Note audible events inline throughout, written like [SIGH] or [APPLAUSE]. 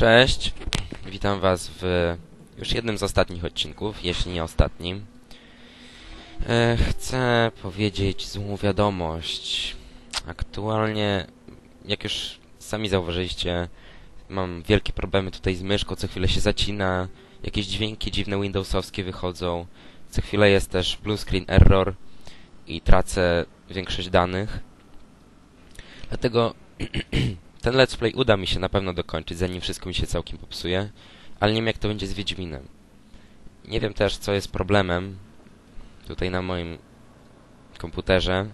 Cześć, witam was w już jednym z ostatnich odcinków, jeśli nie ostatnim. E, chcę powiedzieć złą wiadomość. Aktualnie, jak już sami zauważyliście, mam wielkie problemy tutaj z myszką, co chwilę się zacina, jakieś dźwięki dziwne windowsowskie wychodzą, co chwilę jest też blue screen error i tracę większość danych. Dlatego [CLEARS THROAT] ten let's play uda mi się na pewno dokończyć, zanim wszystko mi się całkiem popsuje, ale nie wiem jak to będzie z Wiedźminem. Nie wiem też co jest problemem tutaj na moim komputerze.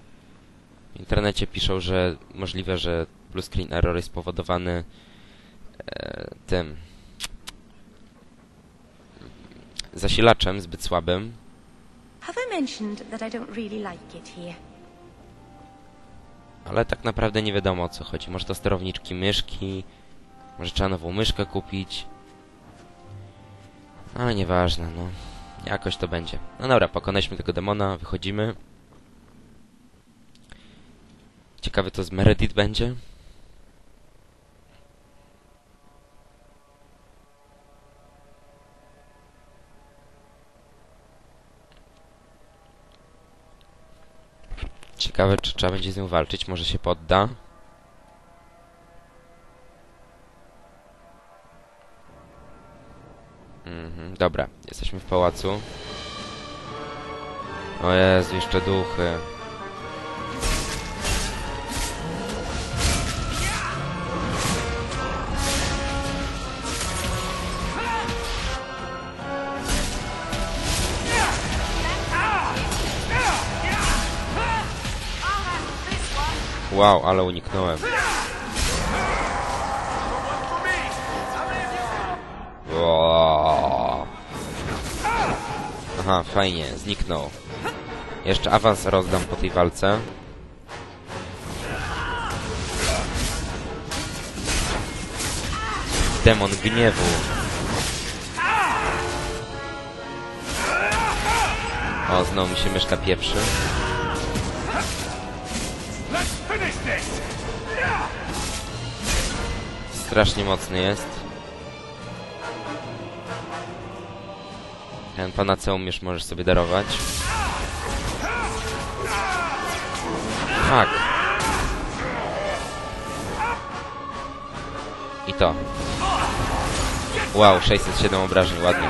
W internecie piszą, że możliwe, że blue screen error jest spowodowany e, tym zasilaczem zbyt słabym. Have I mentioned that I don't really like it here? Ale tak naprawdę nie wiadomo o co chodzi. Może to sterowniczki myszki, może trzeba nową myszkę kupić. Ale nieważne, no. Jakoś to będzie. No dobra, pokonaliśmy tego demona, wychodzimy. Ciekawy to z Meredith będzie. Ciekawe, czy trzeba będzie z nią walczyć. Może się podda. Mhm, dobra, jesteśmy w pałacu. O Jezu, jeszcze duchy. Wow, ale uniknąłem. Aha, fajnie, zniknął. Jeszcze awans rozdam po tej walce. Demon gniewu. O, znowu mi się myszka pieprzy. Strasznie mocny jest. Ten panaceum już możesz sobie darować. Tak. I to. Wow, 607 obrażeń, ładnie.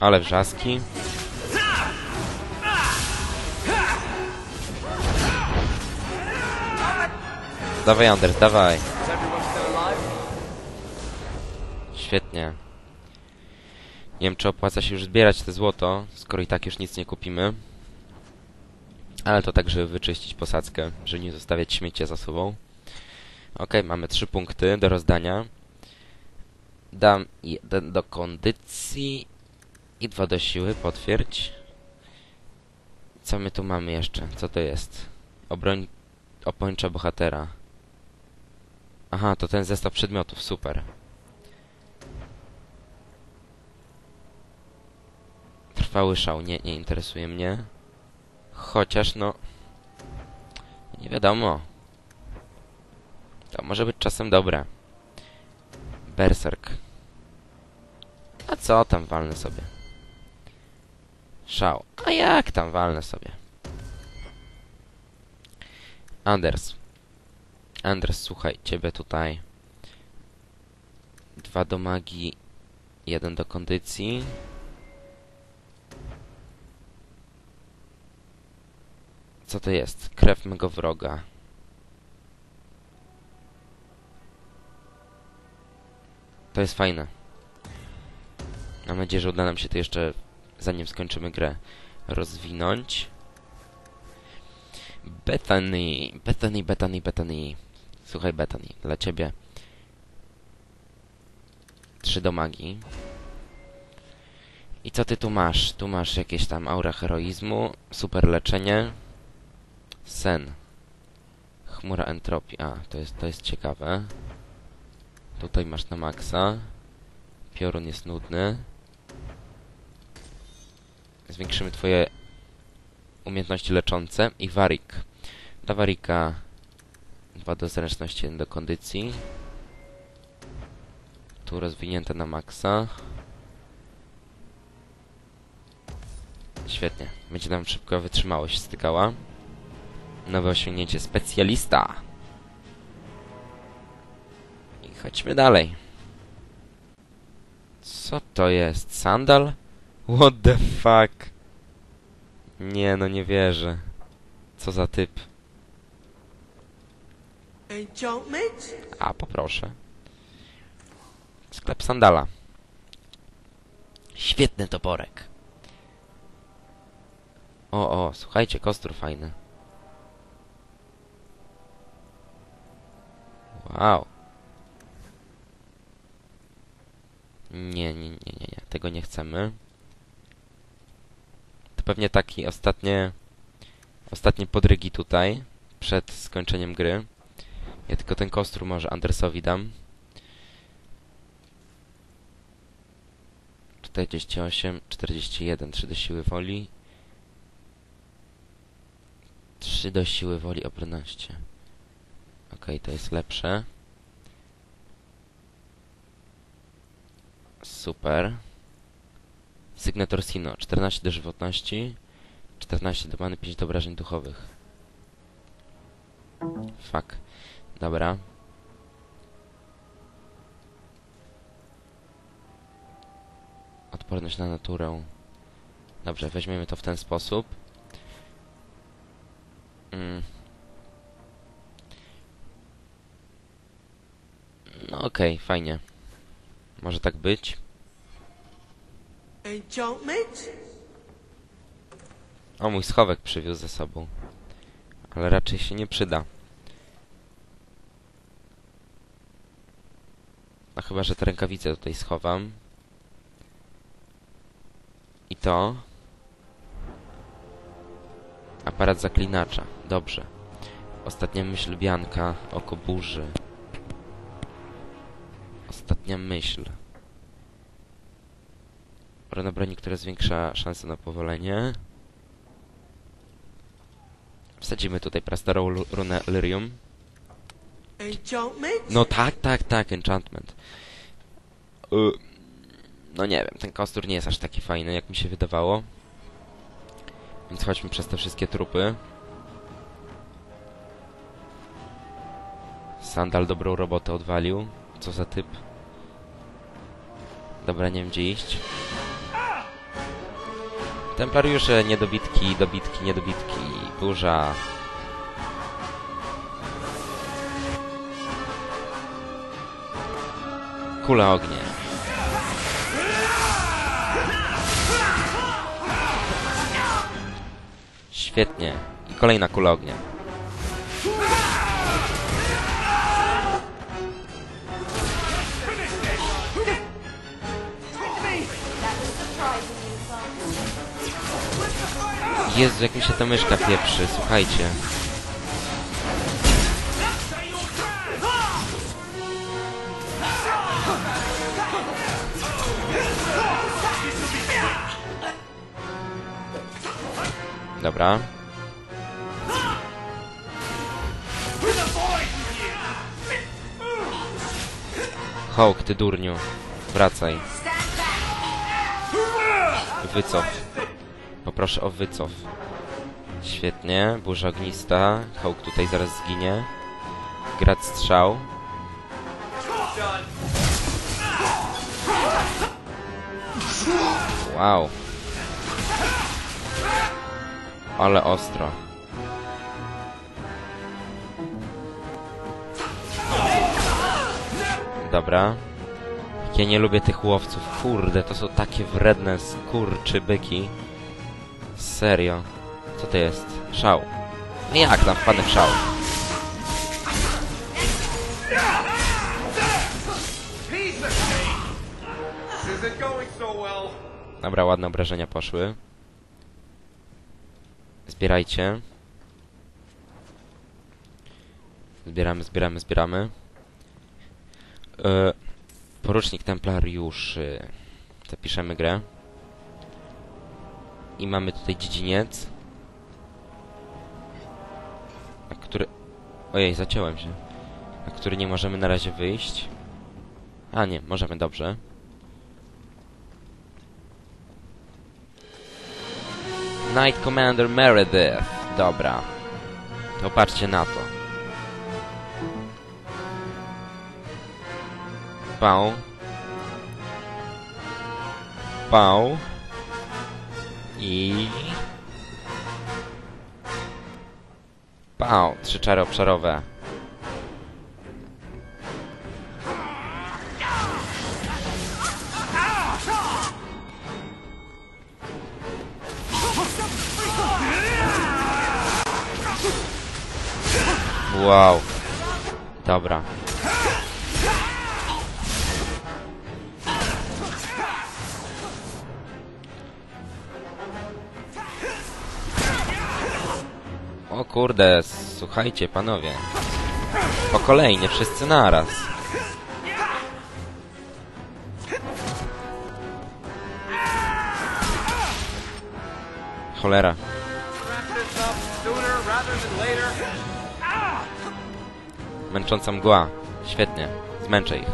Ale wrzaski. Dawaj Anders, dawaj. Świetnie. Nie wiem, czy opłaca się już zbierać te złoto, skoro i tak już nic nie kupimy. Ale to tak, żeby wyczyścić posadzkę, żeby nie zostawiać śmiecia za sobą. Ok, mamy trzy punkty do rozdania. Dam jeden do kondycji i dwa do siły, potwierdź. Co my tu mamy jeszcze? Co to jest? Obroń opończa bohatera. Aha, to ten zestaw przedmiotów, super. Trwały szał, nie, nie interesuje mnie. Chociaż, no... Nie wiadomo. To może być czasem dobre. Berserk. A co tam walnę sobie? Szał. A jak tam walnę sobie? Anders. Anders, słuchaj, ciebie tutaj. Dwa do magii, jeden do kondycji. Co to jest? Krew mego wroga. To jest fajne. Mam nadzieję, że uda nam się to jeszcze, zanim skończymy grę, rozwinąć. Bethany, Bethany, Bethany, Bethany. Słuchaj, Bethany, dla ciebie. Trzy do magii. I co ty tu masz? Tu masz jakieś tam aura heroizmu, super leczenie, sen, chmura entropii. A, to jest, to jest ciekawe. Tutaj masz na maksa. Piorun jest nudny. Zwiększymy twoje umiejętności leczące i warik. Dla warika 2 do zręczności, 1 do kondycji. Tu rozwinięte na maksa. Świetnie. Będzie nam szybko wytrzymałość stykała. Nowe osiągnięcie specjalista. I chodźmy dalej. Co to jest? Sandal? What the fuck? Nie, no nie wierzę. Co za typ. A, poproszę. Sklep sandala. Świetny toporek. O, o, słuchajcie, kostur fajny. Wow. Nie, nie, nie, nie, nie. Tego nie chcemy. To pewnie taki ostatnie... Ostatnie podrygi tutaj. Przed skończeniem gry. Ja tylko ten kostur może Andersowi dam. 48, 41, 3 do siły woli. 3 do siły woli obrności. Okej, to jest lepsze. Super. Sygnator Sino, 14 do żywotności, 14 do many, 5 do obrażeń duchowych. Fuck. Dobra. Odporność na naturę. Dobrze, weźmiemy to w ten sposób. Mm. No okej, fajnie. Może tak być. Enchantment? O, mój schowek przywiózł ze sobą. Ale raczej się nie przyda. No chyba, że te rękawice tutaj schowam. I to. Aparat zaklinacza. Dobrze. Ostatnia myśl Bianka. Oko burzy. Ostatnia myśl. Runa broni, która zwiększa szanse na powolenie. Wsadzimy tutaj prastarą runę Lyrium. Enchantment? No tak, tak, tak, enchantment. Y, no nie wiem, ten kostur nie jest aż taki fajny, jak mi się wydawało. Więc chodźmy przez te wszystkie trupy. Sandal dobrą robotę odwalił. Co za typ. Dobra, nie wiem gdzie iść. Templariusze, niedobitki, dobitki, niedobitki, burza. Kula ognia. Świetnie. I kolejna kula ognia. Jezu, jak mi się ta myszka pieprzy, słuchajcie. Dobra. Hołk, ty durniu. Wracaj. Wycof. Poproszę o wycof. Świetnie. Burza ognista. Hołk tutaj zaraz zginie. Grad strzał. Wow. Ale ostro. Dobra. Ja nie lubię tych łowców. Kurde, to są takie wredne skurczybyki. Serio. Co to jest? Szał. No jak tam wpadnę w szał? Dobra, ładne obrażenia poszły. Zbierajcie. Zbieramy, zbieramy, zbieramy. E, porucznik Templariuszy. Zapiszemy grę. I mamy tutaj dziedziniec. Na który... Ojej, zaciąłem się. Na który nie możemy na razie wyjść. A nie, możemy, dobrze. Knight Commander Meredith. Dobra. To patrzcie na to. Pał. Pał. I... Pał. Trzy czary obszarowe. Dobra. O kurde, słuchajcie panowie. Po kolei, nie wszyscy naraz. Cholera. Męcząca mgła. Świetnie. Zmęczę ich.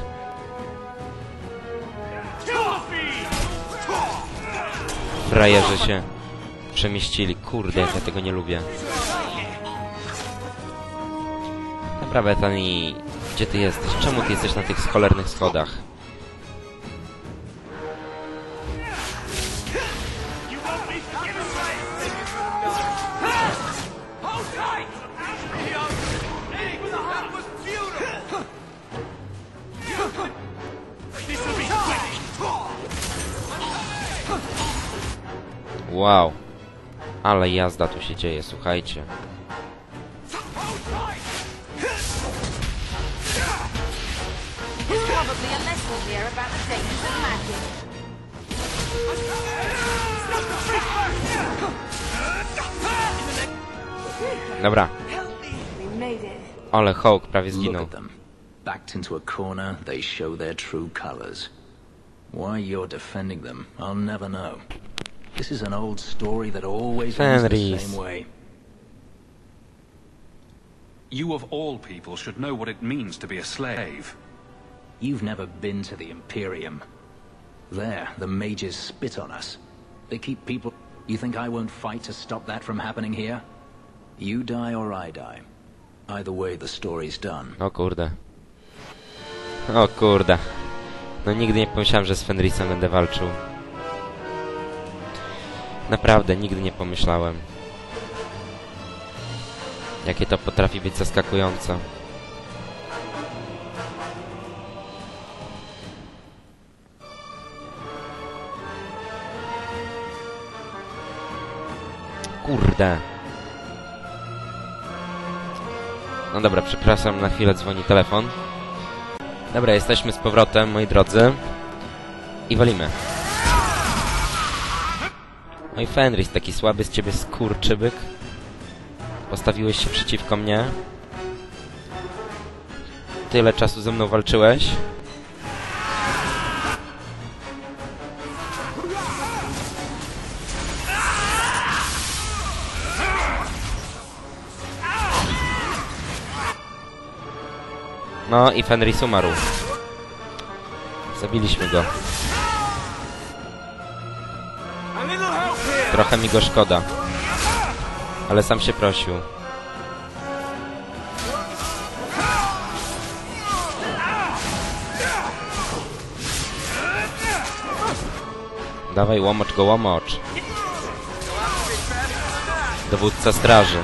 Frajerzy się przemieścili. Kurde, jak ja tego nie lubię. Dobra, Bethany, gdzie ty jesteś? Czemu ty jesteś na tych cholernych schodach? Wow. Ale jazda tu się dzieje, słuchajcie. Dobra. Ale Hawk prawie zginął. Backed into a corner, they show their true colors. Why you're defending them, I'll never know. This is an old story that always ends the same way. You of all people should know what it means to be a slave. You've never been to the Imperium. There, the mages spit on us. They keep people... You think I won't fight to stop that from happening here? You die or I die. Either way, the story's done. O kurde. O kurde. No nigdy nie pomyślałem, że z Fenrisem będę walczył. Naprawdę, nigdy nie pomyślałem. Jakie to potrafi być zaskakujące. Kurde. No dobra, przepraszam, na chwilę dzwoni telefon. Dobra, jesteśmy z powrotem, moi drodzy. I walimy. No i Fenris, taki słaby z ciebie skurczybyk. Postawiłeś się przeciwko mnie. Tyle czasu ze mną walczyłeś. No i Fenris umarł. Zabiliśmy go. Trochę mi go szkoda. Ale sam się prosił. Dawaj, łomocz go, łomocz. Dowódca straży.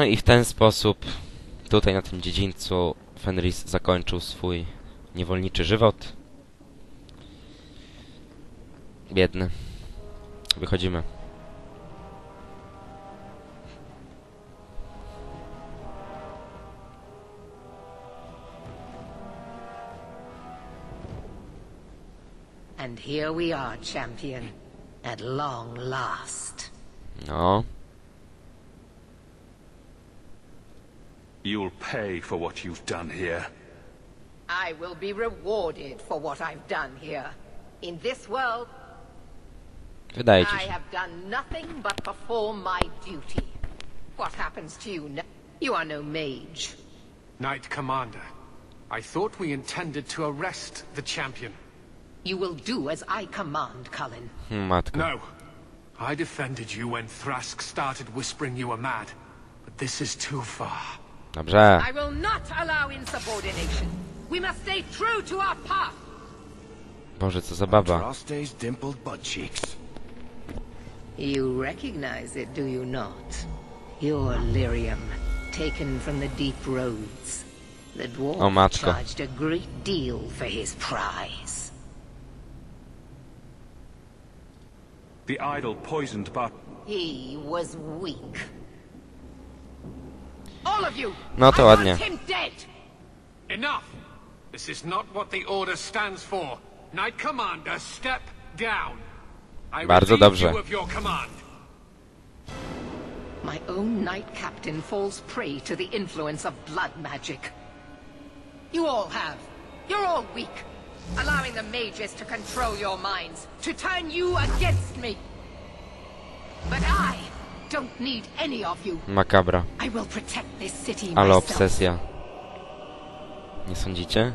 No i w ten sposób tutaj na tym dziedzińcu Fenris zakończył swój niewolniczy żywot. Biedny. Wychodzimy. And here we are, champion. At long last. No. You'll pay for what you've done here. I will be rewarded for what I've done here. In this world, Wydaje ci I się. have done nothing but perform my duty. What happens to you now? You are no mage. Knight Commander, I thought we intended to arrest the champion. You will do as I command, Cullen. Hmm. No. I defended you when Thrask started whispering you were mad. But this is too far. Dobrze. I will not allow insubordination. We must stay true to our path. Boże, co za baba. Drosta's dimpled butt cheeks. You recognize it, do you not? Your lyrium, taken from the deep roads. The dwarf O matko. charged a great deal for his prize. The idol poisoned Bart. He was weak. All of you! No to I ładnie. want him dead! Enough! This is not what the Order stands for. Knight Commander, step down. I Bardzo relieve dobrze. you of your command. My own knight captain falls prey to the influence of blood magic. You all have. You're all weak. Allowing the mages to control your minds, to turn you against me. But I don't need any of you. Makabra. I will protect this city Ale myself. obsesja. Nie sądzicie?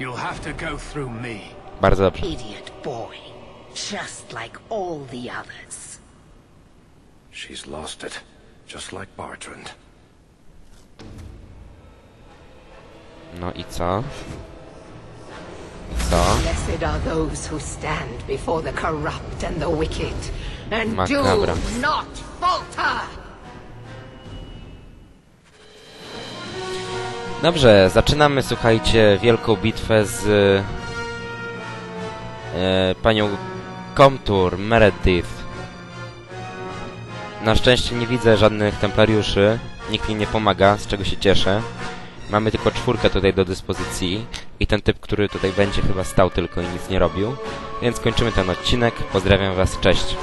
You'll have to go through me. Bardzo dobrze. Idiot boy. Just like all the others. She's lost it. Just like Bartrand. No i co? I co? Blessed are those who stand before the corrupt and the wicked, falter! Dobrze, zaczynamy, słuchajcie, wielką bitwę z e, panią Komtur, Meredith. Na szczęście nie widzę żadnych templariuszy, nikt mi nie pomaga, z czego się cieszę. Mamy tylko czwórkę tutaj do dyspozycji i ten typ, który tutaj będzie chyba stał tylko i nic nie robił. Więc kończymy ten odcinek. Pozdrawiam was, cześć.